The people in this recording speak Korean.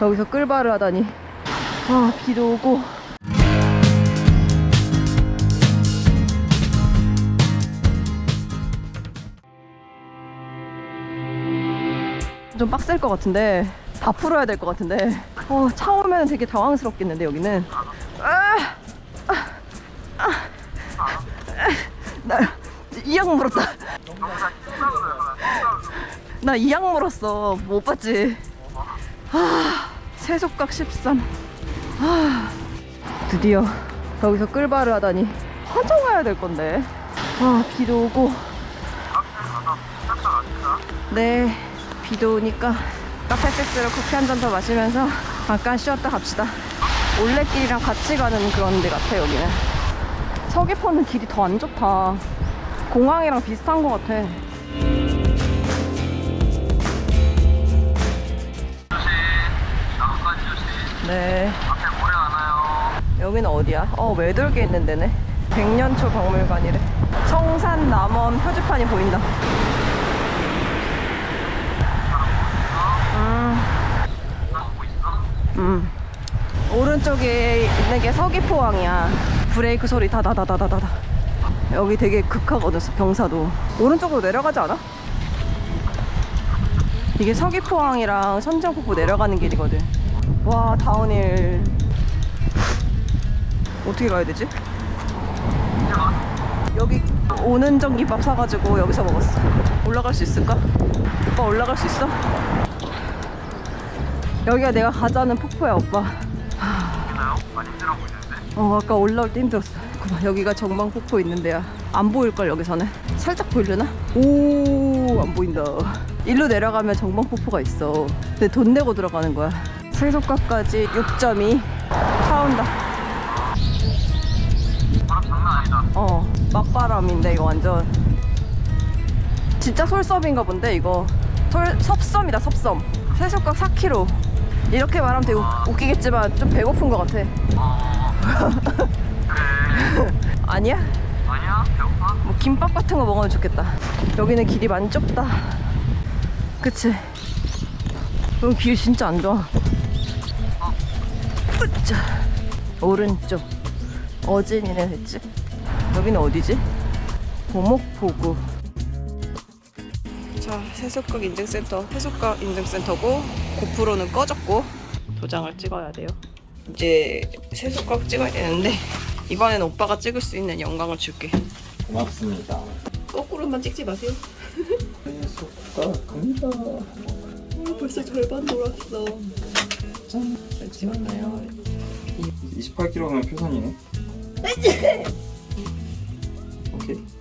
여기서 끌바를 하다니. 아, 비도 오고. 좀 빡셀 것 같은데 앞으로 해야 될 것 같은데. 어, 차 오면 되게 당황스럽겠는데 여기는. 아, 아, 아, 나 이약 물었다. 나 이약 물었어. 못 봤지. 아, 세속각 13 아, 드디어 여기서 끌바를 하다니 화정 가야 될 건데. 아 비도 오고. 네 비도 오니까 카페섹스로 커피 한 잔 더 마시면서 잠깐 쉬었다 갑시다. 올레길이랑 같이 가는 그런 데 같아 여기는. 서귀포는 길이 더 안 좋다. 공항이랑 비슷한 것 같아 여기는 어디야? 어 외돌개 있는 데네 백년초 박물관이래 성산 남원 표지판이 보인다 음? 음. 오른쪽에 있는 게 서귀포항이야 브레이크 소리 다다다다다다 여기 되게 극하거든 경사도 오른쪽으로 내려가지 않아? 이게 서귀포항이랑 선정폭포 내려가는 길이거든 와 다운힐 어떻게 가야 되지? 여기 오는 전기밥 사가지고 여기서 먹었어 올라갈 수 있을까? 오빠 올라갈 수 있어? 여기가 내가 가자는 폭포야 오빠? 어 아까 올라올 때 힘들었어 그만 여기가 정방폭포 있는 데야 안 보일걸 여기서는 살짝 보이려나? 오 안 보인다 일로 내려가면 정방폭포가 있어 근데 돈 내고 들어가는 거야 세속가까지 6.2 차 온다 막바람인데 이거 완전 진짜 솔섬인가 본데 이거 솔, 섭섬이다 섭섬 세속각 4km 이렇게 말하면 되게 웃- 웃기겠지만 좀 배고픈 것 같아. 아니야? 아니야? 배고파? 뭐 김밥 같은 거 먹으면 좋겠다. 여기는 길이 많이 좁다. 그치? 여기 길 진짜 안 좋아. 으짜. 오른쪽. 어진이네 했지? 여기는 어디지? 보목포구. 자, 세속각 인증센터. 세속각 인증센터고 고프로는 꺼졌고 도장을 찍어야 돼요. 이제 세속각 찍어야 되는데 이번엔 오빠가 찍을 수 있는 영광을 줄게. 고맙습니다. 거꾸로만 찍지 마세요. 속가 갑니다. 어, 벌써 절반 돌았어. 짠. 잘 찍었나요? 28kg면 표선이네. 오케이.